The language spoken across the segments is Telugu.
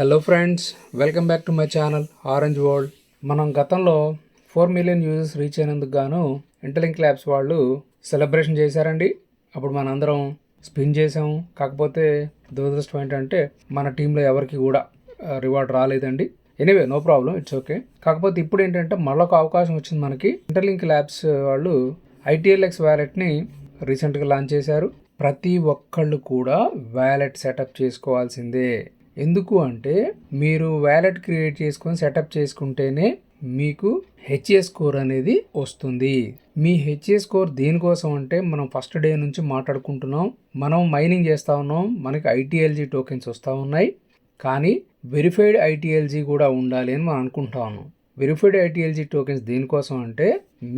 Hello friends welcome back to my channel orange world మనం గతంలో ఫోర్ మిలియన్ యూజర్స్ రీచ్ అయినందుకు గాను ఇంటర్లింక్ ల్యాబ్స్ వాళ్ళు సెలబ్రేషన్ చేశారండి. అప్పుడు మనందరం స్పిన్ చేసాము కాకపోతే దురదృష్టం ఏంటంటే మన టీంలో ఎవరికి కూడా రివార్డ్ రాలేదండి. Anyway no problem it's okay కాకపోతే ఇప్పుడు ఏంటంటే మళ్ళొక అవకాశం వచ్చింది మనకి. ఇంటర్లింక్ ల్యాబ్స్ వాళ్ళు ఐటీఎల్ఎక్స్ వ్యాలెట్ని రీసెంట్గా లాంచ్ చేశారు. ప్రతి ఒక్కళ్ళు కూడా వ్యాలెట్ సెటప్ చేసుకోవాల్సిందే. ఎందుకు అంటే మీరు వ్యాలెట్ క్రియేట్ చేసుకొని సెటప్ చేసుకుంటేనే మీకు హెచ్ఏ స్కోర్ అనేది వస్తుంది. మీ హెచ్ఏ స్కోర్ దేనికోసం అంటే మనం ఫస్ట్ డే నుంచి మాట్లాడుకుంటున్నాం మనం మైనింగ్ చేస్తూ ఉన్నాం మనకి ఐటీఎల్జీ టోకెన్స్ వస్తూ ఉన్నాయి. కానీ వెరిఫైడ్ ఐటీఎల్జీ కూడా ఉండాలి అని మనం అనుకుంటా ఉన్నాం. వెరిఫైడ్ ఐటీఎల్జీ టోకెన్స్ దేనికోసం అంటే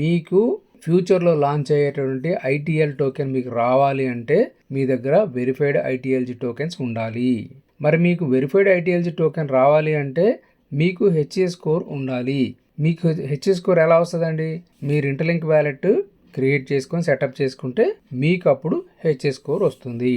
మీకు ఫ్యూచర్లో లాంచ్ అయ్యేటటువంటి ఐటీఎల్ టోకెన్ మీకు రావాలి అంటే మీ దగ్గర వెరిఫైడ్ ఐటీఎల్జీ టోకెన్స్ ఉండాలి. మరి మీకు వెరిఫైడ్ ఐటీఎల్జీ టోకెన్ రావాలి అంటే మీకు హెచ్ఏ స్కోర్ ఉండాలి. మీకు హెచ్ఏ స్కోర్ ఎలా వస్తుందండి? మీరు ఇంటర్లింక్ వ్యాలెట్ క్రియేట్ చేసుకొని సెటప్ చేసుకుంటే మీకు అప్పుడు హెచ్ఏ స్కోర్ వస్తుంది.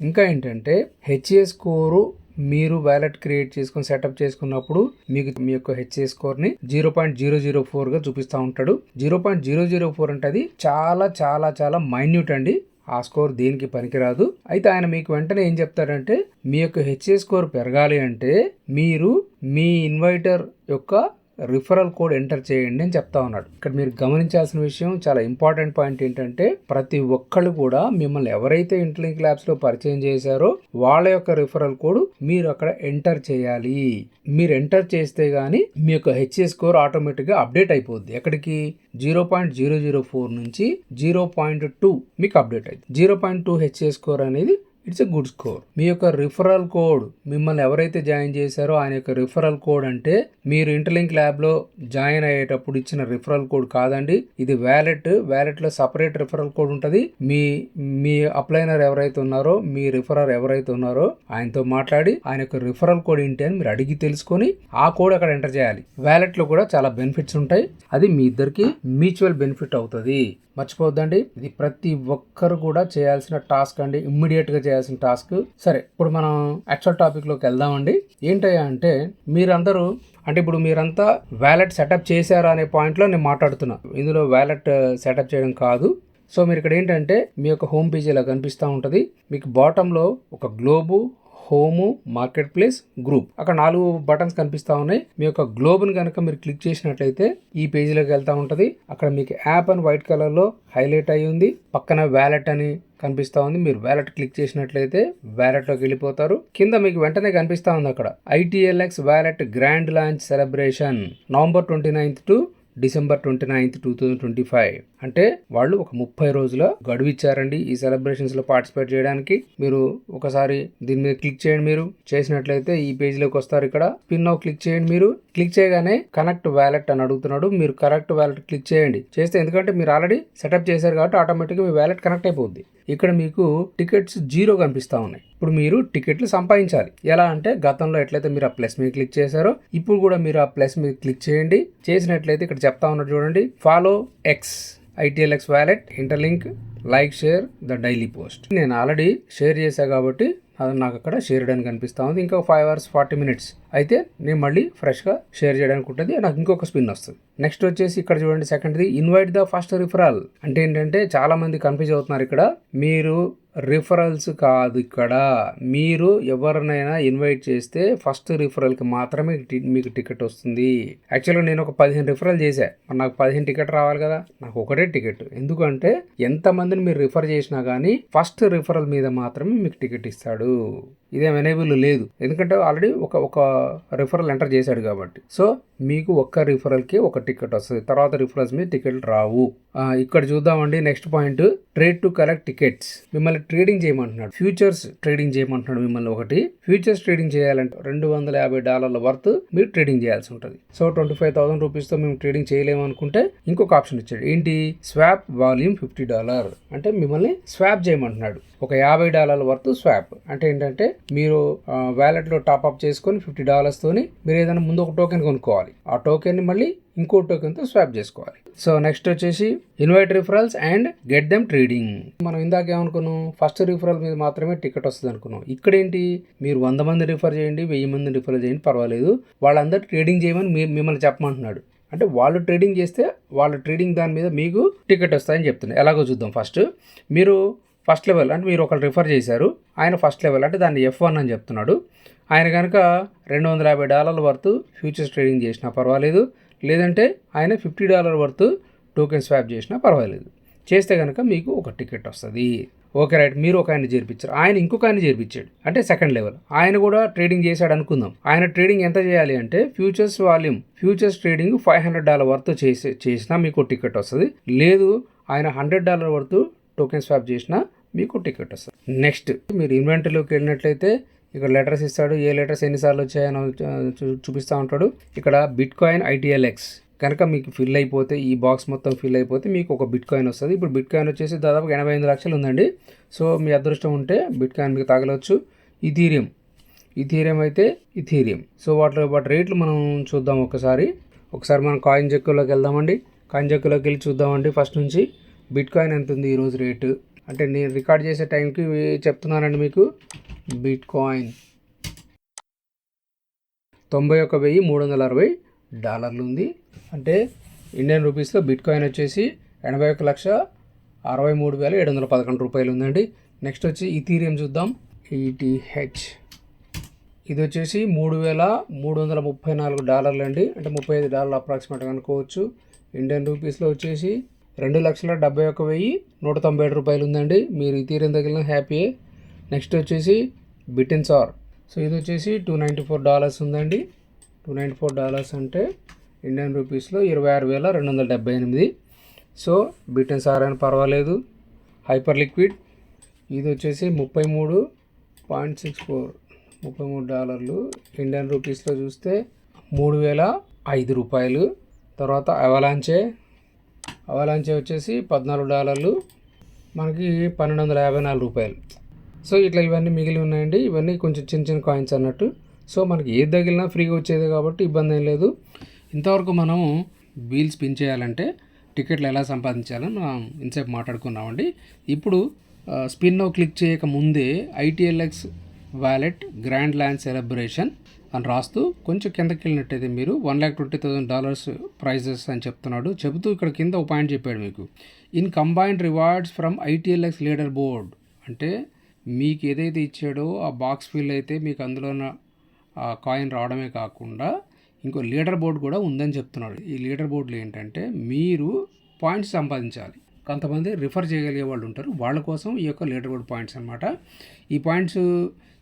ఇంకా ఏంటంటే హెచ్ఏ స్కోరు మీరు వ్యాలెట్ క్రియేట్ చేసుకొని సెటప్ చేసుకున్నప్పుడు మీకు మీ యొక్క హెచ్ఏ స్కోర్ని జీరో పాయింట్ జీరో జీరో ఫోర్గా చూపిస్తూ ఉంటాడు. Zero point zero zero four అంటే అది చాలా చాలా చాలా మైన్యూట్ అండి. ఆ స్కోర్ దేనికి పనికిరాదు. అయితే ఆయన మీకు వెంటనే ఏం చెప్తారంటే మీ యొక్క హెచ్ఏ స్కోర్ పెరగాలి అంటే మీరు మీ ఇన్వైటర్ యొక్క రిఫరల్ కోడ్ ఎంటర్ చేయండి అని చెప్తా ఉన్నాడు. ఇక్కడ మీరు గమనించాల్సిన విషయం చాలా ఇంపార్టెంట్ పాయింట్ ఏంటంటే ప్రతి ఒక్కళ్ళు కూడా మిమ్మల్ని ఎవరైతే ఇంటర్లింక్ ల్యాబ్స్లో పరిచయం చేశారో వాళ్ళ యొక్క రిఫరల్ కోడ్ మీరు అక్కడ ఎంటర్ చేయాలి. మీరు ఎంటర్ చేస్తే గానీ మీ యొక్క హెచ్ఏ స్కోర్ ఆటోమేటిక్గా అప్డేట్ అయిపోద్ది. ఎక్కడికి? Zero point zero zero four నుంచి జీరో పాయింట్ టూ మీకు అప్డేట్ అయింది zero point two H A score అనేది ఇట్స్ ఎ గుడ్ స్కోర్. మీ యొక్క రిఫరల్ కోడ్ మిమ్మల్ని ఎవరైతే జాయిన్ చేశారో ఆయన యొక్క రిఫరల్ కోడ్ అంటే మీరు ఇంటర్లింక్ ల్యాబ్లో జాయిన్ అయ్యేటప్పుడు ఇచ్చిన రిఫరల్ కోడ్ కాదండి. ఇది వ్యాలెట్ వ్యాలెట్లో సపరేట్ రిఫరల్ కోడ్ ఉంటుంది. మీ మీ అప్లైనర్ ఎవరైతే ఉన్నారో మీ రిఫరర్ ఎవరైతే ఉన్నారో ఆయనతో మాట్లాడి ఆయన యొక్క రిఫరల్ కోడ్ ఏంటి అని మీరు అడిగి తెలుసుకొని ఆ కోడ్ అక్కడ ఎంటర్ చేయాలి. వ్యాలెట్లో కూడా చాలా బెనిఫిట్స్ ఉంటాయి. అది మీ ఇద్దరికి మ్యూచువల్ బెనిఫిట్ అవుతుంది. మర్చిపోద్దండి ఇది ప్రతి ఒక్కరు కూడా చేయాల్సిన టాస్క్ అండి. ఇమ్మీడియట్గా చేయాల్సిన టాస్క్. సరే ఇప్పుడు మనం యాక్చువల్ టాపిక్లోకి వెళ్దామండి. ఏంటయ్యా అంటే మీరందరూ అంటే ఇప్పుడు మీరంతా వ్యాలెట్ సెటప్ చేశారా అనే పాయింట్లో నేను మాట్లాడుతున్నా. ఇందులో వ్యాలెట్ సెటప్ uh, చేయడం కాదు. సో మీరు ఇక్కడ ఏంటంటే మీ యొక్క హోమ్ పేజ్ ఇలా కనిపిస్తూ ఉంటుంది. మీకు బాటంలో ఒక globe home market place group. అక్కడ నాలుగు బటన్స్ కనిపిస్తా ఉన్నాయి. మీ యొక్క గ్లోబ్ని కనుక మీరు క్లిక్ చేసినట్లయితే ఈ పేజీలోకి వెళ్తా ఉంటుంది. అక్కడ మీకు యాప్ అని వైట్ కలర్లో హైలైట్ అయ్యి ఉంది. పక్కన వ్యాలెట్ అని కనిపిస్తా ఉంది. మీరు వ్యాలెట్ క్లిక్ చేసినట్లయితే వ్యాలెట్లోకి వెళ్ళిపోతారు. కింద మీకు వెంటనే కనిపిస్తా ఉంది అక్కడ. I T L X wallet grand launch celebration November twenty ninth to December twenty ninth two thousand twenty five. అంటే వాళ్ళు ఒక ముప్పై రోజుల గడువు ఇచ్చారండి ఈ సెలబ్రేషన్స్లో పార్టిసిపేట్ చేయడానికి. మీరు ఒకసారి దీని మీద క్లిక్ చేయండి మీరు. చేసినట్లయితే ఈ పేజ్లోకి వస్తారు ఇక్కడ. పిన్ నౌ క్లిక్ చేయండి మీరు. క్లిక్ చేయగానే కనెక్ట్ వ్యాలెట్ అని అడుగుతున్నాడు. మీరు కరెక్ట్ వ్యాలెట్ క్లిక్ చేయండి. చేస్తే ఎందుకంటే మీరు ఆల్రెడీ సెటప్ చేశారు కాబట్టి ఆటోమేటిక్గా మీ వ్యాలెట్ కనెక్ట్ అయిపోద్ది. ఇక్కడ మీకు టికెట్స్ జీరో కనిపిస్తా ఉన్నాయి. ఇప్పుడు మీరు టికెట్లు సంపాదించాలి. ఎలా అంటే గతంలో ఎట్లయితే మీరు ఆ ప్లస్ మీద క్లిక్ చేశారో ఇప్పుడు కూడా మీరు ఆ ప్లస్ మీద క్లిక్ చేయండి. చేసినట్లయితే ఇక్కడ చెప్తా ఉన్నారు చూడండి. Follow X I T L X wallet interlink like share the daily post. నేను ఆల్రెడీ షేర్ చేశాను కాబట్టి అది నాకు అక్కడ షేర్ చేయడానికి అనిపిస్తూ ఉంది. ఇంకో ఫైవ్ అవర్స్ ఫార్టీ మినిట్స్ అయితే నేను మళ్ళీ ఫ్రెష్గా షేర్ చేయడానికి ఉంటుంది. నాకు ఇంకొక స్పిన్ వస్తుంది. నెక్స్ట్ వచ్చేసి ఇక్కడ చూడండి సెకండ్ది. Invite the first referral. అంటే ఏంటంటే చాలా మంది కన్ఫ్యూజ్ అవుతున్నారు ఇక్కడ. మీరు రిఫరల్స్ కాదు ఇక్కడ. మీరు ఎవరినైనా ఇన్వైట్ చేస్తే ఫస్ట్ రిఫరల్కి మాత్రమే మీకు టికెట్ వస్తుంది. యాక్చువల్గా నేను ఒక పదిహేను రిఫరల్ చేశా. నాకు పదిహేను టికెట్ రావాలి కదా. నాకు ఒకటే టికెట్. ఎందుకంటే ఎంతమంది మందిని మీరు రిఫర్ చేసినా కానీ ఫస్ట్ రిఫరల్ మీద మాత్రమే మీకు టికెట్ ఇస్తాడు. ఇదేం ఎనేబుల్ లేదు. ఎందుకంటే ఆల్రెడీ ఒక ఒక రిఫరల్ ఎంటర్ చేశాడు కాబట్టి. సో మీకు ఒక్క రిఫరల్కి ఒక టికెట్ వస్తుంది. తర్వాత రిఫరల్స్ మీద టికెట్లు రావు. ఇక్కడ చూద్దామండి. Next point trade to collect tickets మిమ్మల్ని ట్రేడింగ్ చేయమంటున్నాడు. ఫ్యూచర్స్ ట్రేడింగ్ చేయమంటున్నాడు మిమ్మల్ని ఒకటి. ఫ్యూచర్స్ ట్రేడింగ్ చేయాలంటే రెండు వందల యాభై డాలర్ల వర్త్ మీరు ట్రేడింగ్ చేయాల్సి ఉంటుంది. సో ట్వంటీ ఫైవ్ థౌసండ్ రూపీస్తో మేము ట్రేడింగ్ చేయలేము అనుకుంటే ఇంకొక ఆప్షన్ ఇచ్చాడు. ఏంటి? స్వాప్ వాల్యూమ్ ఫిఫ్టీ డాలర్ అంటే మిమ్మల్ని స్వాప్ చేయమంటున్నాడు. ఒక యాభై డాలర్ల వర్త్ స్వాప్ అంటే ఏంటంటే మీరు వ్యాలెట్లో టాప్అప్ చేసుకొని ఫిఫ్టీ డాలర్స్తోని మీరు ఏదైనా ముందు ఒక టోకెన్ కొనుక్కోవాలి. ఆ టోకెన్ని మళ్ళీ ఇంకో టోకెన్తో స్వాప్ చేసుకోవాలి. సో నెక్స్ట్ వచ్చేసి invite referrals and get them trading మనం ఇందాక ఏమనుకున్నాం? ఫస్ట్ రిఫరల్ మీద మాత్రమే టికెట్ వస్తుంది అనుకున్నాం. ఇక్కడ ఏంటి? మీరు వంద మంది రిఫర్ చేయండి వెయ్యి మంది రిఫర్ చేయండి పర్వాలేదు. వాళ్ళందరూ ట్రేడింగ్ చేయమని మిమ్మల్ని చెప్పమంటున్నాడు. అంటే వాళ్ళు ట్రేడింగ్ చేస్తే వాళ్ళ ట్రేడింగ్ దాని మీద మీకు టికెట్ వస్తాయని చెప్తున్నాయి ఎలాగో చూద్దాం. ఫస్ట్ మీరు ఫస్ట్ లెవెల్ అంటే మీరు ఒకరు రిఫర్ చేశారు. ఆయన ఫస్ట్ లెవెల్ అంటే దాన్ని ఎఫ్ వన్ అని చెప్తున్నాడు. ఆయన కనుక రెండు వందల యాభై డాలర్ల వరకు ఫ్యూచర్స్ ట్రేడింగ్ చేసినా పర్వాలేదు. లేదంటే ఆయన ఫిఫ్టీ డాలర్ వరకు టోకెన్ స్వాప్ చేసినా పర్వాలేదు. చేస్తే కనుక మీకు ఒక టికెట్ వస్తుంది. Okay right. మీరు ఒక ఆయన చేర్పించారు. ఆయన ఇంకొక ఆయన చేర్పించాడు. అంటే సెకండ్ లెవెల్. ఆయన కూడా ట్రేడింగ్ చేశాడు అనుకుందాం. ఆయన ట్రేడింగ్ ఎంత చేయాలి అంటే futures volume futures trading five hundred dollar worth చేసి చేసినా మీకు టికెట్ వస్తుంది. లేదు ఆయన hundred dollar worth token swap చేసినా మీకు టికెట్ వస్తుంది. నెక్స్ట్ మీరు ఇన్వెంటరీలోకి వెళ్ళినట్లయితే ఇక్కడ లెటర్స్ ఇస్తాడు. ఏ లెటర్స్ ఎన్నిసార్లు వచ్చాయని చూ- చూపిస్తూ ఉంటాడు. ఇక్కడ బిట్ కాయిన్ ఐటీఎల్ఎక్స్. కనుక మీకు ఫిల్ అయిపోతే ఈ బాక్స్ మొత్తం ఫిల్ అయిపోతే మీకు ఒక బిట్ కాయిన్ వస్తుంది. ఇప్పుడు బిట్ కాయిన్ వచ్చేసి దాదాపు ఎనభై ఎనిమిది లక్షలు ఉందండి. సో మీ అదృష్టం ఉంటే బిట్ కాయిన్ మీకు తాగలవచ్చు ఇథీరియం. ఇథీరియం అయితే ఇథీరియం. సో వాటిలో వాటి రేట్లు మనం చూద్దాం ఒకసారి. ఒకసారి మనం కాయిన్ చెక్కులోకి వెళ్దామండి. కాయిన్ చెక్కులోకి వెళ్ళి చూద్దామండి ఫస్ట్ నుంచి. బిట్ కాయిన్ ఎంత ఉంది ఈరోజు రేటు? అంటే నేను రికార్డ్ చేసే టైంకి చెప్తున్నానండి మీకు. బిట్ కాయిన్ తొంభై ఒక వెయ్యి మూడు వందల అరవై డాలర్లు ఉంది అంటే ఇండియన్ రూపీస్లో బిట్ కాయిన్ వచ్చేసి ఎనభై ఒక లక్ష అరవై మూడు వేల ఏడు వందల పదకొండు రూపాయలు ఉందండి నెక్స్ట్ వచ్చి ఇథీరియం చూద్దాం. ఈటీహెచ్. ఇది వచ్చేసి మూడు వేల మూడు వందల ముప్పై నాలుగు డాలర్లు అండి అంటే ముప్పై ఐదు డాలర్లు అప్రాక్సిమేట్గా అనుకోవచ్చు. ఇండియన్ రూపీస్లో వచ్చేసి రెండు లక్షల డెబ్బై ఒక వెయ్యి నూట తొంభై ఏడు రూపాయలు ఉందండి. మీరు తీరం తగిలిన హ్యాపీయే నెక్స్ట్ వచ్చేసి బిటిన్సార్ సో ఇది వచ్చేసి టూ నైంటీ ఫోర్ డాలర్స్ ఉందండి. టూ నైంటీ ఫోర్ డాలర్స్ అంటే ఇండియన్ రూపీస్లో ఇరవై ఆరు వేల రెండు వందల డెబ్బై ఎనిమిది. సో బిటెన్ సార్ అని పర్వాలేదు. హైపర్ లిక్విడ్ ఇది వచ్చేసి ముప్పై మూడు పాయింట్ సిక్స్ ఫోర్. ముప్పై మూడు డాలర్లు. ఇండియన్ రూపీస్లో చూస్తే మూడు వేల ఐదు రూపాయలు. తర్వాత అవలాంచే అవలాంచి వచ్చేసి పద్నాలుగు డాలర్లు మనకి పన్నెండు వందల యాభై నాలుగు రూపాయలు. సో ఇట్లా ఇవన్నీ మిగిలి ఉన్నాయండి. ఇవన్నీ కొంచెం చిన్న చిన్న కాయిన్స్ అన్నట్టు. సో మనకి ఏది తగిలినా ఫ్రీగా వచ్చేది కాబట్టి ఇబ్బంది ఏం లేదు. ఇంతవరకు మనము బిల్స్ పిన్ చేయాలంటే టికెట్లు ఎలా సంపాదించాలని మనం ఇంతసేపు మాట్లాడుకున్నామండి. ఇప్పుడు స్పిన్ క్లిక్ చేయక ముందే I T L X wallet grand land celebration అని రాస్తూ కొంచెం కిందకి వెళ్ళినట్టయితే మీరు one lakh twenty thousand dollars prizes అని చెప్తున్నాడు. చెబుతూ ఇక్కడ కింద ఒక పాయింట్ చెప్పాడు మీకు. In combined rewards from I T L X leader board అంటే మీకు ఏదైతే ఇచ్చాడో ఆ బాక్స్ ఫిల్ అయితే మీకు అందులో ఆ కాయిన్ రావడమే కాకుండా ఇంకో లీడర్ బోర్డు కూడా ఉందని చెప్తున్నాడు. ఈ లీడర్ బోర్డులు ఏంటంటే మీరు పాయింట్స్ సంపాదించాలి. కొంతమంది రిఫర్ చేయగలిగే వాళ్ళు ఉంటారు. వాళ్ళ కోసం ఈ యొక్క లీడర్ బోర్డ్ పాయింట్స్ అనమాట ఈ పాయింట్స్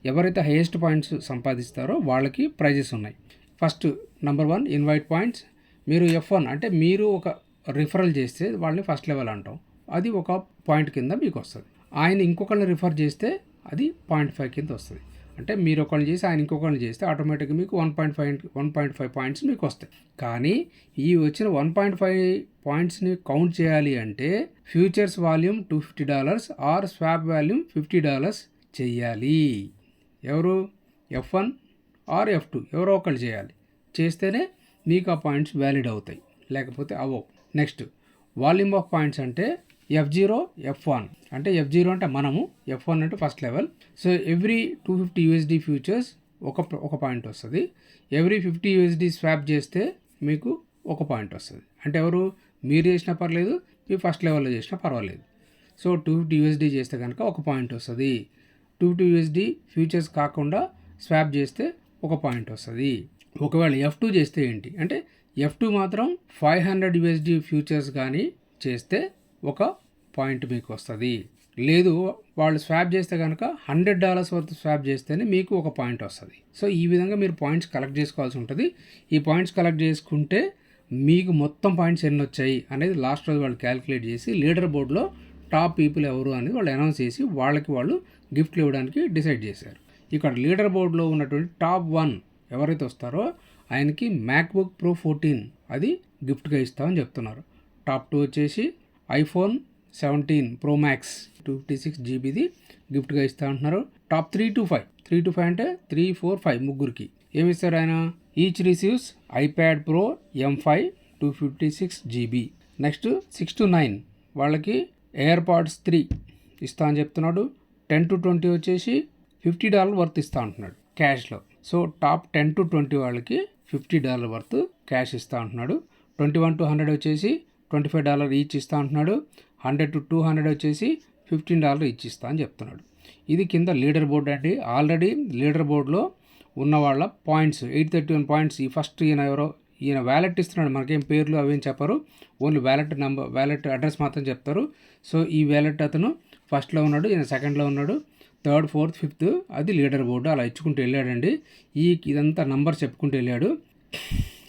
ఎవరైతే హైయెస్ట్ పాయింట్స్ సంపాదిస్తారో వాళ్ళకి ప్రైజెస్ ఉన్నాయి. First number one invite points మీరు ఎఫ్ వన్ అంటే మీరు ఒక రిఫరల్ చేస్తే వాళ్ళని ఫస్ట్ లెవెల్ అంటాం. అది ఒక పాయింట్ కింద మీకు వస్తుంది. ఆయన ఇంకొకరిని రిఫర్ చేస్తే అది పాయింట్ ఫైవ్ కింద వస్తుంది. అంటే మీరు ఒకళ్ళు చేసి ఆయన ఇంకొకళ్ళు చేస్తే ఆటోమేటిక్గా మీకు one point five one point five points మీకు వస్తాయి. కానీ ఈ వచ్చిన వన్ పాయింట్ ఫైవ్ పాయింట్స్ని కౌంట్ చేయాలి అంటే futures volume two fifty dollars or swap volume fifty dollars చేయాలి. ఎవరు? F one or F two. ఎవరో ఒకళ్ళు చేయాలి. చేస్తేనే మీకు ఆ పాయింట్స్ వ్యాలిడ్ అవుతాయి. లేకపోతే అవో నెక్స్ట్ వాల్యూమ్ ఆఫ్ పాయింట్స్ అంటే ఎఫ్ జీరో ఎఫ్ వన్. అంటే ఎఫ్ జీరో అంటే మనము ఎఫ్ వన్ అంటే first level. So every two fifty USD futures ఒక ఒక పాయింట్ వస్తుంది. ఎవ్రీ ఫిఫ్టీ యూఎస్డి స్వాప్ చేస్తే మీకు ఒక పాయింట్ వస్తుంది. అంటే ఎవరు? మీరు చేసినా పర్లేదు మీ ఫస్ట్ లెవెల్లో చేసినా పర్వాలేదు. సో టూ ఫిఫ్టీ యూఎస్డి చేస్తే కనుక ఒక పాయింట్ వస్తుంది. టూ టూ యూఎస్డి ఫ్యూచర్స్ కాకుండా స్వాప్ చేస్తే ఒక పాయింట్ వస్తుంది. ఒకవేళ ఎఫ్ టూ చేస్తే ఏంటి? అంటే ఎఫ్ టూ మాత్రం ఫైవ్ హండ్రెడ్ యూఎస్డి ఫ్యూచర్స్ కానీ చేస్తే ఒక పాయింట్ మీకు వస్తుంది. లేదు వాళ్ళు స్వాప్ చేస్తే కనుక హండ్రెడ్ డాలర్స్ వరకు స్వాప్ చేస్తేనే మీకు ఒక పాయింట్ వస్తుంది. సో ఈ విధంగా మీరు పాయింట్స్ కలెక్ట్ చేసుకోవాల్సి ఉంటుంది. ఈ పాయింట్స్ కలెక్ట్ చేసుకుంటే మీకు మొత్తం పాయింట్స్ ఎన్ని వచ్చాయి అనేది లాస్ట్ రోజు వాళ్ళు క్యాలిక్యులేట్ చేసి లీడర్ బోర్డులో టాప్ పీపుల్ ఎవరు అనేది వాళ్ళు అనౌన్స్ చేసి వాళ్ళకి వాళ్ళు గిఫ్ట్లు ఇవ్వడానికి డిసైడ్ చేశారు. ఇక్కడ లీడర్ బోర్డులో ఉన్నటువంటి టాప్ వన్ ఎవరైతే వస్తారో ఆయనకి మ్యాక్బుక్ ప్రో ఫోర్టీన్ అది గిఫ్ట్గా ఇస్తామని చెప్తున్నారు. టాప్ టూ వచ్చేసి iPhone seventeen Pro Max two fifty six జీబీది గిఫ్ట్గా ఇస్తా అంటున్నారు. Top three to five three to five అంటే త్రీ ఫోర్ ఫైవ్ ముగ్గురికి. ఏమి ఇస్తారు ఆయన? Each receives iPad Pro M five two fifty six GB. Next six to nine వాళ్ళకి ఎయిర్ పాడ్స్ త్రీ ఇస్తా అని చెప్తున్నాడు. టెన్ టు ట్వంటీ వచ్చేసి ఫిఫ్టీ డాలర్ వర్త్ ఇస్తా అంటున్నాడు క్యాష్లో. So top ten to twenty వాళ్ళకి ఫిఫ్టీ డాలర్ వర్త్ క్యాష్ ఇస్తా అంటున్నాడు. ట్వంటీ వన్ టు హండ్రెడ్ వచ్చేసి ట్వంటీ ఫైవ్ డాలర్ ఈచ్ ఇస్తా అంటున్నాడు. హండ్రెడ్ టు టూ హండ్రెడ్ వచ్చేసి ఫిఫ్టీన్ డాలర్ ఈచ్ ఇస్తా అని చెప్తున్నాడు. ఇది కింద లీడర్ బోర్డ్ అండి. ఆల్రెడీ లీడర్ బోర్డులో ఉన్న వాళ్ళ points eight thirty one points ఈ ఫస్ట్ ఈయన ఎవరో ఈయన వ్యాలెట్ ఇస్తున్నాడు మనకేం పేర్లు అవేం చెప్పరు. Only wallet number wallet address మాత్రం చెప్తారు. సో ఈ వ్యాలెట్ అతను ఫస్ట్లో ఉన్నాడు ఈయన సెకండ్లో ఉన్నాడు థర్డ్ ఫోర్త్ ఫిఫ్త్ అది లీడర్ బోర్డు అలా ఇచ్చుకుంటూ వెళ్ళాడండి. ఈ ఇదంతా నంబర్ చెప్పుకుంటూ వెళ్ళాడు.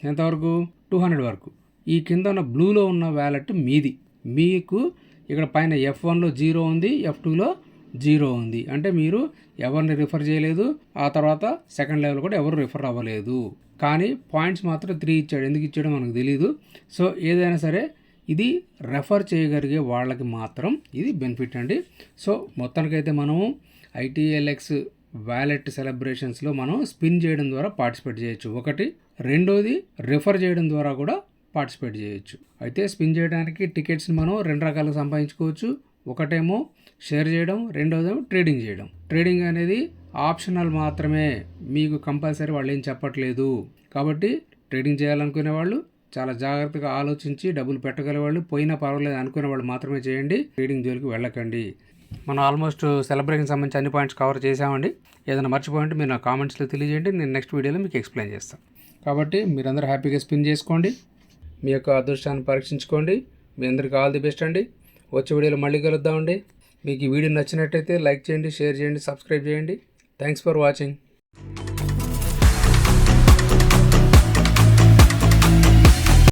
ఎంతవరకు? టూ హండ్రెడ్ వరకు. ఈ కింద ఉన్న బ్లూలో ఉన్న వ్యాలెట్ మీది. మీకు ఇక్కడ పైన ఎఫ్ వన్లో జీరో ఉంది ఎఫ్ టూలో జీరో ఉంది. అంటే మీరు ఎవరిని రిఫర్ చేయలేదు ఆ తర్వాత సెకండ్ లెవెల్ కూడా ఎవరు రిఫర్ అవ్వలేదు. కానీ పాయింట్స్ మాత్రం త్రీ ఇచ్చాడు. ఎందుకు ఇచ్చాడో మనకు తెలియదు సో ఏదైనా సరే ఇది రెఫర్ చేయగలిగే వాళ్ళకి మాత్రం ఇది బెనిఫిట్ అండి. సో మొత్తానికైతే మనము ఐటీఎల్ఎక్స్ వ్యాలెట్ సెలబ్రేషన్స్లో మనం స్పిన్ చేయడం ద్వారా పార్టిసిపేట్ చేయొచ్చు. ఒకటి. రెండోది రిఫర్ చేయడం ద్వారా కూడా పార్టిసిపేట్ చేయొచ్చు. అయితే స్పిన్ చేయడానికి టికెట్స్ని మనం రెండు రకాలుగా సంపాదించుకోవచ్చు. ఒకటేమో షేర్ చేయడం రెండోదేమో ట్రేడింగ్ చేయడం. ట్రేడింగ్ అనేది ఆప్షనల్ మాత్రమే. మీకు కంపల్సరీ వాళ్ళు ఏం చెప్పట్లేదు. కాబట్టి ట్రేడింగ్ చేయాలనుకునే వాళ్ళు చాలా జాగ్రత్తగా ఆలోచించి డబ్బులు పెట్టగల వాళ్ళు పోయినా పర్వాలేదు అనుకునే వాళ్ళు మాత్రమే చేయండి. ట్రేడింగ్ జోలికి వెళ్ళకండి. మనం ఆల్మోస్ట్ సెలబ్రేషన్ సంబంధించి అన్ని పాయింట్స్ కవర్ చేసామండి ఏదైనా మర్చిపోయింటే మీరు నా కామెంట్స్లో తెలియజేయండి. నేను నెక్స్ట్ వీడియోలో మీకు ఎక్స్ప్లెయిన్ చేస్తాను. కాబట్టి మీరందరూ హ్యాపీగా స్పిన్ చేసుకోండి. మీ యొక్క అదృష్టాన్ని పరీక్షించుకోండి. మీ అందరికీ ఆల్ ది బెస్ట్ అండి. వచ్చే వీడియోలో మళ్ళీ కలుద్దామండి మీకు ఈ వీడియో నచ్చినట్టయితే లైక్ చేయండి షేర్ చేయండి సబ్స్క్రైబ్ చేయండి. Thanks for watching